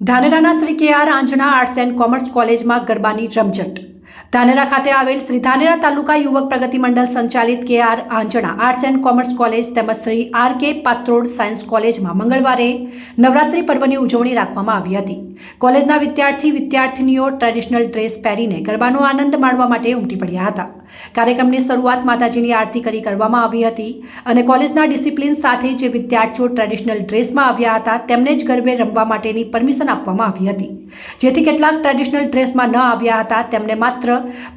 ધાનેરાના Shri K R Anjana arts and commerce કોલેજમાં ગરબાની રમઝટ ધાનેરા ખાતે આવેલ શ્રી ધાનેરા તાલુકા યુવક પ્રગતિ મંડળ સંચાલિત K R Anjana arts and commerce college તેમજ શ્રી આર કે પાત્રોડ સાયન્સ કોલેજમાં મંગળવારે નવરાત્રી પર્વની ઉજવણી રાખવામાં આવી હતી. કોલેજના વિદ્યાર્થી વિદ્યાર્થીનીઓ ટ્રેડિશનલ ડ્રેસ પહેરીને ગરબાનો આનંદ માણવા માટે ઉમટી પડ્યા હતા. કાર્યક્રમની શરૂઆત માતાજીની આરતી કરી કરવામાં આવી હતી અને કોલેજના ડિસિપ્લિન સાથે જે વિદ્યાર્થીઓ ટ્રેડિશનલ ડ્રેસમાં આવ્યા હતા તેમને જ ગરબે રમવા માટેની પરમિશન આપવામાં આવી હતી. જેથી કેટલાક ટ્રેડિશનલ ડ્રેસમાં ન આવ્યા હતા તેમને માત્ર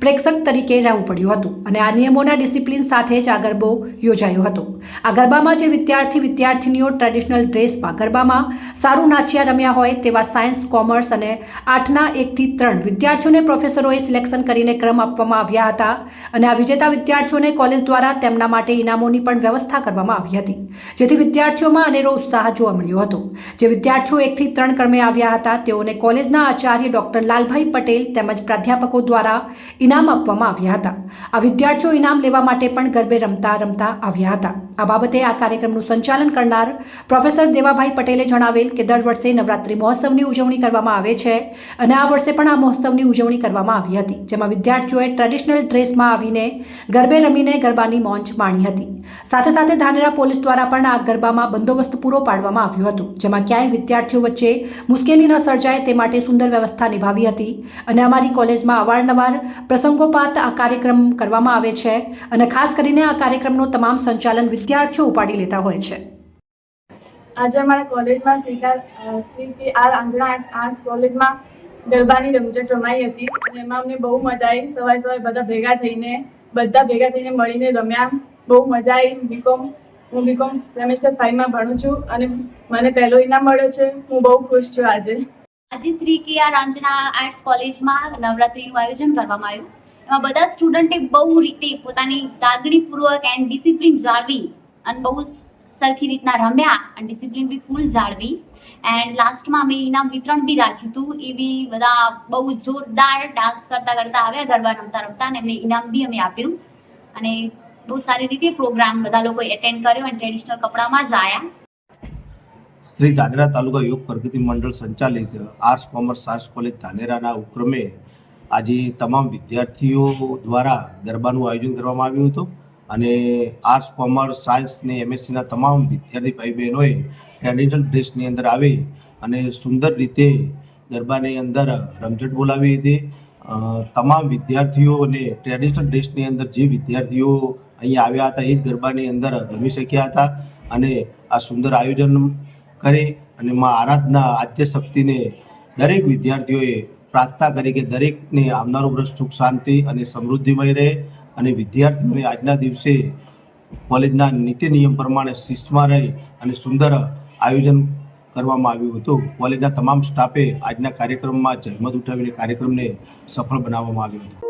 પ્રેક્ષક તરીકે રહેવું પડ્યું હતું અને આ નિયમોના ડિસિપ્લિન સાથે જ આ ગરબો યોજાયો હતો. આ ગરબામાં જે વિદ્યાર્થી વિદ્યાર્થીનીઓ ટ્રેડિશનલ ડ્રેસમાં ગરબામાં સારું નાચ્યા રમ્યા હોય તેવા સાયન્સ, કોમર્સ અને આઠના એકથી ત્રણ વિદ્યાર્થીઓને પ્રોફેસરોએ સિલેક્શન કરીને ક્રમ આપવામાં આવ્યા હતા અને આ વિજેતા વિદ્યાર્થીઓને કોલેજ દ્વારા તેમના માટે ઇનામોની પણ વ્યવસ્થા કરવામાં આવી હતી, જેથી વિદ્યાર્થીઓમાં અનેરો ઉત્સાહ જોવા મળ્યો હતો. જે વિદ્યાર્થીઓ એકથી ત્રણ ક્રમે આવ્યા હતા, તેઓને કોલેજના આચાર્ય ડોક્ટર લાલભાઈ પટેલ તેમજ પ્રાધ્યાપકો દ્વારા ઇનામ આપવામાં આવ્યા હતા. આ વિદ્યાર્થીઓ ઇનામ લેવા માટે પણ ગરબે રમતા રમતા આવ્યા હતા. આ બાબતે આ કાર્યક્રમનું સંચાલન કરનાર પ્રોફેસર દેવાભાઈ પટેલે જણાવેલ કે દર વર્ષે નવરાત્રિ મહોત્સવની ઉજવણી કરવામાં આવે છે અને આ વર્ષે પણ આ મહોત્સવની ઉજવણી કરવામાં આવી હતી, જેમાં વિદ્યાર્થીઓએ ટ્રેડિશનલ ડ્રેસમાં આવીને ગરબે રમીને ગરબાની મોંજ માણી હતી. સાથે સાથે ધાનેરા પોલીસ દ્વારા પણ આ ગરબામાં બંદોબસ્ત પૂરો પાડવામાં આવ્યો હતો, જેમાં ક્યાંય વિદ્યાર્થીઓ વચ્ચે મુશ્કેલી ન સર્જાય તે માટે સુંદર વ્યવસ્થા નિભાવી હતી અને અમારી કોલેજમાં અવારનવાર પ્રસંગોપાત આ કાર્યક્રમ કરવામાં આવે છે અને ખાસ કરીને આ કાર્યક્રમનું તમામ સંચાલન વિદ્યાર્થીઓ ઉપાડી લેતા હોય છે. આજે અમારા કોલેજમાં Shri car- Shri K R Anjana arts કોલેજમાં ગરબાની રમઝટ રમાઈ હતી અને એમાં અમને બહુ મજા આવી. સવારે સવારે બધા ભેગા થઈને, બધા ભેગા થઈને મળીને રમ્યા. બહુ મજા આવી. બીકોમ હું બીકોમ સેમેસ્ટર ફાઇવમાં ભણું છું અને મને પહેલો ઇનામ મળ્યો છે. હું બહુ ખુશ છું આજે. આજે Shri K R Anjana arts કોલેજમાં નવરાત્રિનું આયોજન કરવામાં આવ્યું. એમાં બધા સ્ટુડન્ટે બહુ રીતે પોતાની લાગણીપૂર્વક એન્ડ ડિસિપ્લિન જાળવી અને બહુ સરખી રીતના રમ્યા અને ડિસિપ્લિન બી ફૂલ જાળવી. એન્ડ લાસ્ટમાં અમે ઇનામ વિતરણ બી રાખ્યું હતું. એ બી બધા બહુ જોરદાર ડાન્સ કરતા કરતા આવ્યા, ગરબા રમતા રમતા અને એમને ઇનામ બી અમે આપ્યું. અને બહુ સારી રીતે પ્રોગ્રામ બધા લોકો એટેન્ડ કર્યો અને ટ્રેડિશનલ કપડામાં જ આવ્યા શ્રી દાદરા તાલુકા યોગ પ્રગતિ મંડળ સંચાલિત આર્ટ્સ કોમર્સ સાયન્સ કોલેજ ધાનેરાના ઉપક્રમે આજે તમામ વિદ્યાર્થીઓ દ્વારા ગરબાનું આયોજન કરવામાં આવ્યું હતું અને આર્ટ્સ કોમર્સ સાયન્સ ને એમએસસીના તમામ વિદ્યાર્થી ભાઈ બહેનોએ ટ્રેડિશનલ ડ્રેસની અંદર આવી અને સુંદર રીતે ગરબાની અંદર રમઝટ બોલાવી હતી. તમામ વિદ્યાર્થીઓને ટ્રેડિશનલ ડ્રેસની અંદર જે વિદ્યાર્થીઓ અહીંયા આવ્યા હતા, એ જ ગરબાની અંદર રમી શક્યા હતા અને આ સુંદર આયોજન કરી અને માં આરાધના આદ્ય શક્તિને દરેક વિદ્યાર્થીઓએ પ્રાર્થના કરી કે દરેકને આવનારું વર્ષ સુખ, શાંતિ અને સમૃદ્ધિમય રહે અને વિદ્યાર્થીઓને આજના દિવસે કોલેજના નીતિ નિયમ પ્રમાણે શિસ્તમાં રહી અને સુંદર આયોજન કરવામાં આવ્યું હતું. કોલેજના તમામ સ્ટાફે આજના કાર્યક્રમમાં જહેમત ઉઠાવીને કાર્યક્રમને સફળ બનાવવામાં આવ્યો હતો.